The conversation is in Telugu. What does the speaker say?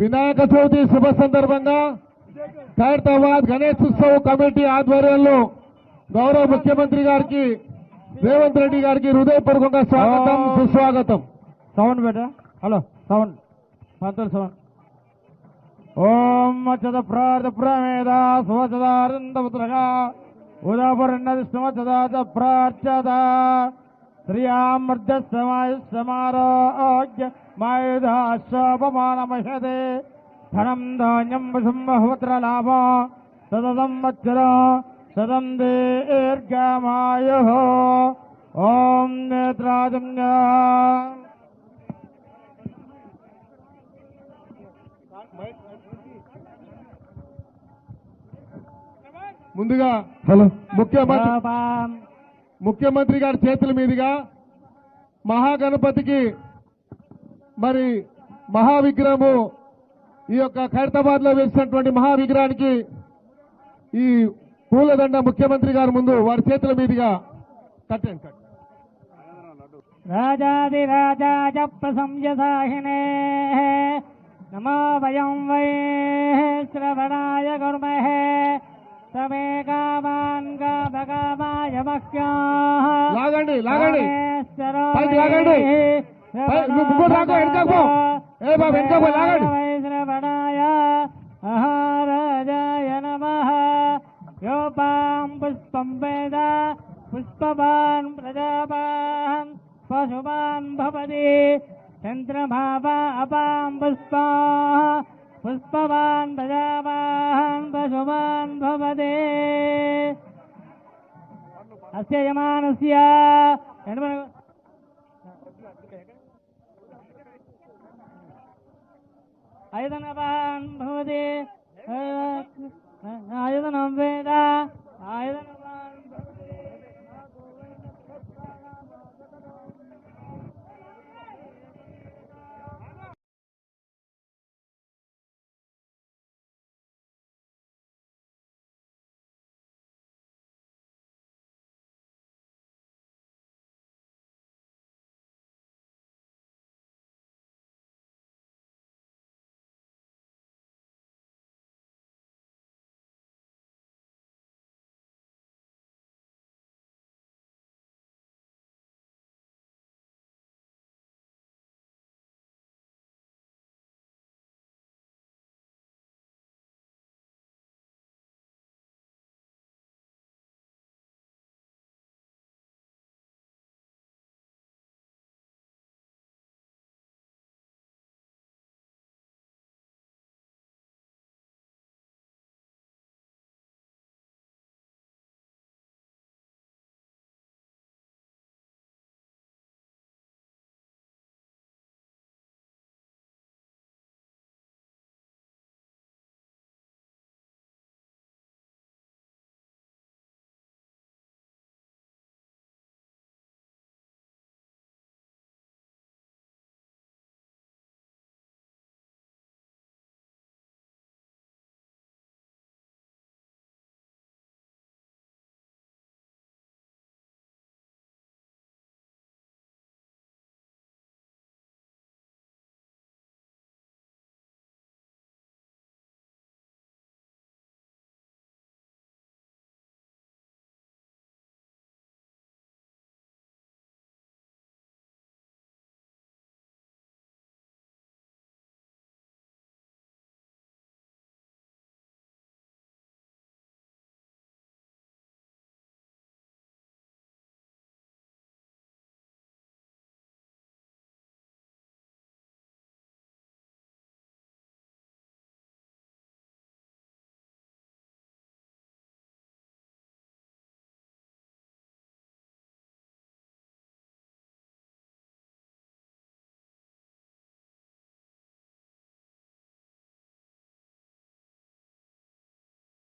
వినాయక చవితి శుభ సందర్భంగా ఖైరతాబాద్ గణేష్ ఉత్సవ్ కమిటీ ఆధ్వర్యంలో గౌరవ ముఖ్యమంత్రి గారికి రేవంత్ రెడ్డి గారికి హృదయపూర్వకంగా స్వాగతం సుస్వాగతం. సౌండ్ బేటా హలో సౌండ్. పంతులు సౌండ్. ఓం మచ్చద ప్రార్థ ప్రమేద సువచదారందపుత్రగా ఉదాపరణదిష్టమచదాచ ప్రార్చద శ్రియామర్జస్సమాయుష్సమారోగ్య మాయుధాశ్వపమానమహదే ధనం ధాన్యం వశం బహువత్రలాభ సదం వత్సర సదం దీర్ఘమాయు ఓం నేత్రాజమ్య ముందుగా హలో. ముఖ్యమంత్రి ముఖ్యమంత్రి గారి చేతుల మీదుగా మహాగణపతికి మరి మహావిగ్రహము ఈ యొక్క ఖైరతాబాద్లో వేసినటువంటి మహావిగ్రహానికి ఈ పూలదండ ముఖ్యమంత్రి గారి ముందు వారి చేతుల మీదుగా కట్టండి కట్టండి. రాజాదిరాజాజ ప్రసంయసాహినే నమో వయం వై శ్రవణాయ గుర్మహే. సమే కామాన్ కామకామాయ మహ్యాః పైకి లాగండి. ముగ్గురు రాకు, వెనకకు పో. ఏ బాబు, వెనకకు పో, లాగండి. యోపాం పుష్పం వేద పుష్పవాన్ ప్రజాపాన్ పశుమాన్ భవతి చంద్రమావా అపాం పుష్పా పుష్పవాన్ ప్రజాపాన్ పశుమాన్ భవతి అస్య యమానస్య අයතනපහන් භවති අයතනම් වේදා ආයතන